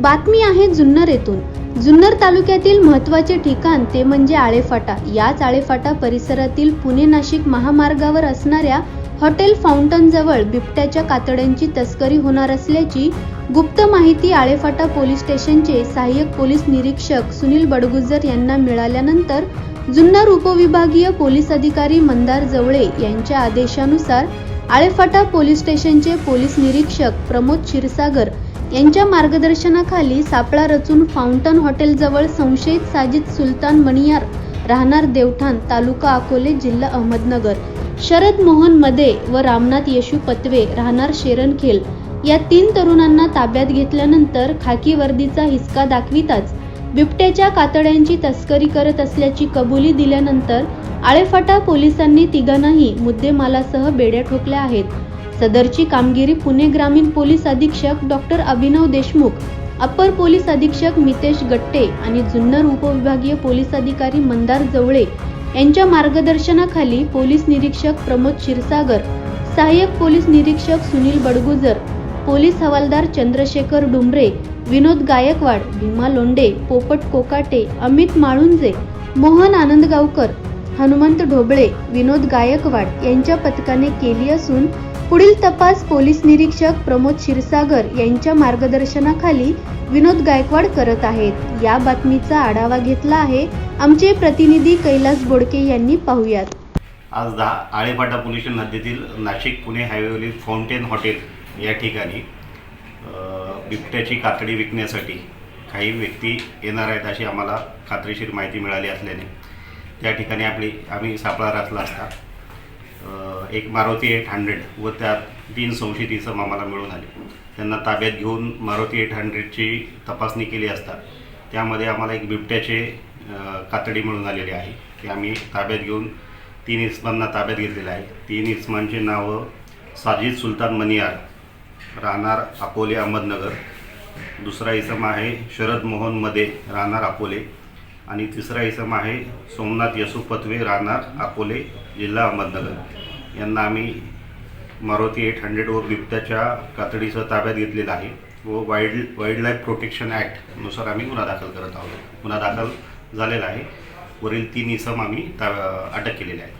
बातमी आहे जुन्नर येथून जुन्नर तालुक्यातील महत्त्वाचे ठिकाण ते म्हणजे आळेफाटा. याच आळेफाटा परिसरातील पुणे नाशिक महामार्गावर असणाऱ्या हॉटेल फाउंटन जवळ बिबट्याच्या कातड्यांची तस्करी होणार असल्याची गुप्त माहिती आळेफाटा पोलीस स्टेशनचे सहाय्यक पोलीस निरीक्षक सुनील बडगुजर यांना मिळाल्यानंतर जुन्नर उपविभागीय पोलीस अधिकारी मंदार जवळे यांच्या आदेशानुसार आळेफाटा पोलीस स्टेशनचे पोलीस निरीक्षक प्रमोद क्षीरसागर यांच्या मार्गदर्शनाखाली सापळा रचून फाउंटन हॉटेलजवळ संशयित साजिद सुलतान मणियार राहणार देवठाण तालुका अकोले जिल्हा अहमदनगर. शरद मोहन मदे व रामनाथ येशू पत्वे राहणार शेरणखेल या तीन तरुणांना ताब्यात घेतल्यानंतर खाकी वर्दीचा हिसका दाखविताच बिबट्याच्या कातड्यांची तस्करी करत असल्याची कबुली दिल्यानंतर आळेफाटा पोलिसांनी तिघांनाही मुद्देमालासह बेड्या ठोकल्या आहेत. सदरची कामगिरी पुणे ग्रामीण पोलीस अधीक्षक doctor Abhinav Deshmukh upper police अधीक्षक मितेश गट्टे आणि जुन्नर उपविभागीय पोलीस अधिकारी मंदार जवळे यांच्या मार्गदर्शनाखाली पोलीस निरीक्षक प्रमोद क्षीरसागर सहाय्यक पोलीस निरीक्षक सुनील बडगुजर पोलीस हवालदार चंद्रशेखर डुंबरे विनोद गायकवाड भीमा लोंडे पोपट कोकाटे अमित माळुंजे मोहन आनंदगावकर हनुमंत ढोबळे विनोद गायकवाड यांच्या पथकाने केली असून पुढील तपास पोलीस निरीक्षक प्रमोद क्षीरसागर यांच्या मार्गदर्शनाखाली विनोद गायकवाड करत आहेत. या बातमीचा आढावा घेतला आहे आमचे प्रतिनिधी कैलास बोडके यांनी पाहुयात. आज दहा आळेपाटा पोलीस स्टेशन हद्दीतील नाशिक पुणे हायवेवरील फाउंटेन हॉटेल या ठिकाणी बिबट्याची कातडी विकण्यासाठी काही व्यक्ती येणार आहेत अशी आम्हाला खात्रीशीर माहिती मिळाली असल्याने. त्या ठिकाणी आपली आम्ही सापळा रचला असता. एक मारुती एट हंड्रेड व त्यात तीन संशयितीचं इसम आम्हाला मिळून आले. त्यांना ताब्यात घेऊन मारुती एट हंड्रेडची तपासणी केली असता. त्यामध्ये आम्हाला एक बिबट्याचे कातडी मिळून आलेली आहे. ते आम्ही ताब्यात घेऊन तीन इस्मांना ताब्यात घेतलेलं आहे. तीन इस्मांचे नावं साजिद सुलतान मनियार राहणार अकोले अहमदनगर. दुसरा इसम आहे शरद मोहन मदे राहणार अकोले. आणि तिसरा इसम आहे सोमनाथ यसू पथवे राहणार अकोले जिल्हा अहमदनगर. यांना आम्ही मारुती एट हंड्रेड व बिबट्याच्या कातडीसह ताब्यात घेतलेलं आहे व वाईल्ड वाईल्ड लाईफ प्रोटेक्शन ॲक्टनुसार आम्ही गुन्हा दाखल करत आहोत. गुन्हा दाखल झालेला आहे. वरील तीन इसम आम्ही ता अटक केलेले आहेत